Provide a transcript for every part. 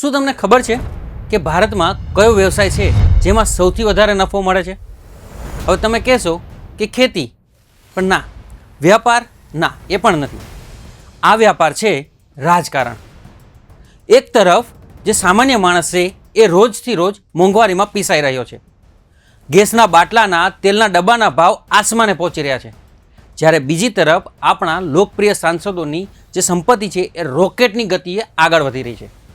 શું તમને ખબર છે કે ભારતમાં કયો વ્યવસાય છે જેમાં સૌથી વધારે નફો મળે છે? હવે તમે કહેશો કે ખેતી. પણ ના, વ્યાપાર ના, એ પણ નથી. આ વ્યાપાર છે રાજકારણ. એક તરફ જે સામાન્ય માણસ છે, એ રોજથી રોજ મોંઘવારીમાં પીસાઈ રહ્યો છે. ગેસના બાટલાના, તેલના ડબ્બાના ભાવ આસમાને પહોંચી રહ્યા છે. જ્યારે બીજી તરફ આપણા લોકપ્રિય સાંસદોની જે સંપત્તિ છે, એ રોકેટની ગતિએ આગળ વધી રહી છે.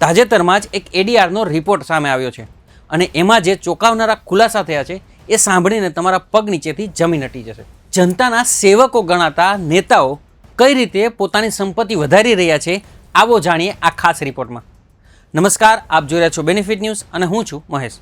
તાજેતરમાં જ એક એડીઆરનો રિપોર્ટ સામે આવ્યો છે. અને એમાં જે ચોંકાવનારા ખુલાસા થયા છે, એ સાંભળીને તમારા પગ નીચેથી જમીન હટી જશે. જનતાના સેવકો ગણાતા નેતાઓ કઈ રીતે પોતાની સંપત્તિ વધારી રહ્યા છે, આવો જાણીએ આ ખાસ રિપોર્ટમાં નમસ્કાર, આપ જોઈ રહ્યા છો બેનિફિટ ન્યૂઝ અને હું છું મહેશ.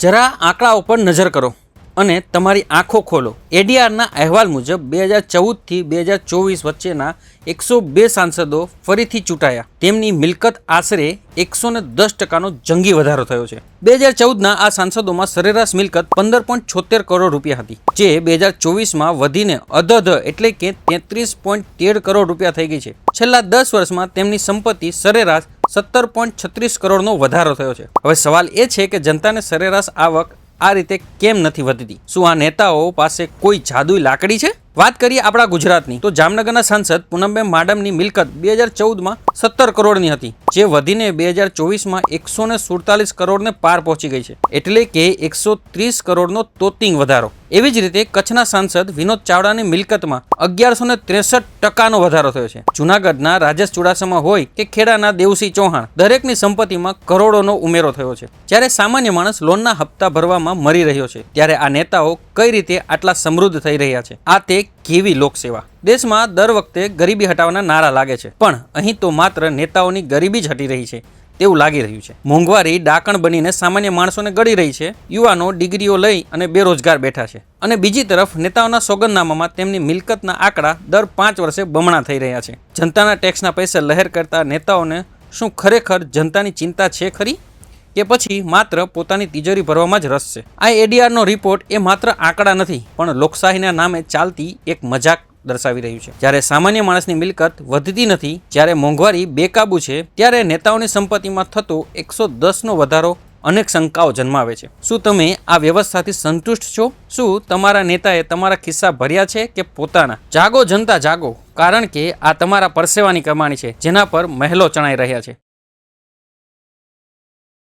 જરા આંકડાઓ પર નજર કરો. અને તમારી આંખો ખોલો. એડીઆરના અહેવાલ મુજબ બે હજાર ચૌદથી બે હજાર ચોવીસ વચ્ચેના એકસો બે સાંસદો ફરીથી ચૂંટાયા. તેમની મિલકત આશરે એકસો ને દસ ટકાનો જંગી વધારો થયો છે. બે હજાર ચૌદના આ સાંસદોમાં સરેરાશ મિલકત પંદર પોઈન્ટ છોતેર કરોડ રૂપિયા હતી, જે બે હજાર ચોવીસમાં વધીને અધધ એટલે કે તેત્રીસ પોઈન્ટ તેર કરોડ રૂપિયા થઈ ગઈ છે. છેલ્લા દસ વર્ષમાં તેમની સંપત્તિ સરેરાશ સત્તર પોઈન્ટ છત્રીસ કરોડનો વધારો થયો છે. હવે સવાલ એ છે કે જનતાને સરેરાશ આવક આ રીતે કેમ નથી વધતી? શું આ નેતાઓ પાસે કોઈ જાદુઈ લાકડી છે? વાત કરીએ આપણા ગુજરાતની. તો જામનગરના સાંસદ પૂનમબેન માડમની મિલકત બે હજાર ચૌદમાં સત્તર કરોડની હતી, જે વધીને બે હજાર ચોવીસમાં એકસો ને સુડતાલીસ કરોડને પાર પહોંચી ગઈ છે. એટલે કે એકસો ત્રીસ કરોડનો તોતિંગ વધારો. એવી જ રીતે કચ્છના સાંસદ વિનોદ ચાવડાની મિલકતમાં અગિયારસો ને ત્રેસઠ ટકાનો વધારો થયો છે. જુનાગઢના રાજેશ ચુડાસમા હોય કે ખેડાના દેવસિંહ ચૌહાણ, દરેકની સંપત્તિમાં કરોડોનો ઉમેરો થયો છે. જ્યારે સામાન્ય માણસ લોનના હપ્તા ભરવામાં મરી રહ્યો છે, ત્યારે આ નેતાઓ કઈ રીતે આટલા સમૃદ્ધ થઈ રહ્યા છે? આ તે કેવી લોકસેવા? દેશમાં દર વખતે ગરીબી હટાવવાના નારા લાગે છે. પણ અહીં તો માત્ર નેતાઓની ગરીબી જ હટી રહી છે, તેવું લાગી રહ્યું છે. મોંઘવારી, ડાકણ બનીને સામાન્ય માણસોને ગળી રહી છે, યુવાનો ડિગ્રીઓ લઈ અને બેરોજગાર બેઠા છે. અને બીજી તરફ નેતાઓના સોગંદનામામાં તેમની મિલકતના આંકડા દર પાંચ વર્ષે બમણા થઈ રહ્યા છે. જનતાના ટેક્સના પૈસા લહેર કરતા નેતાઓને શું ખરેખર જનતાની ચિંતા છે ખરી? કે પછી માત્ર પોતાની તિજોરી ભરવામાં જ રસ છે? આ એડીઆરનો રિપોર્ટ એ માત્ર આંકડા નથી, પણ લોકશાહીના નામે ચાલતી એક મજાક દર્શાવી રહ્યું છે. જ્યારે સામાન્ય માણસની મિલકત વધતી નથી, જ્યારે મોંઘવારી બેકાબુ છે, ત્યારે નેતાઓની સંપત્તિમાં થતો એકસો દસનો વધારો અનેક શંકાઓ જન્માવે છે. શું તમે આ વ્યવસ્થાથી સંતુષ્ટ છો? શું તમારા નેતાએ તમારા ખિસ્સા ભર્યા છે કે પોતાના? જાગો જનતા, જાગો, કારણ કે આ તમારા પરસેવાની કમાણી છે, જેના પર મહેલો ચણાઈ રહ્યા છે.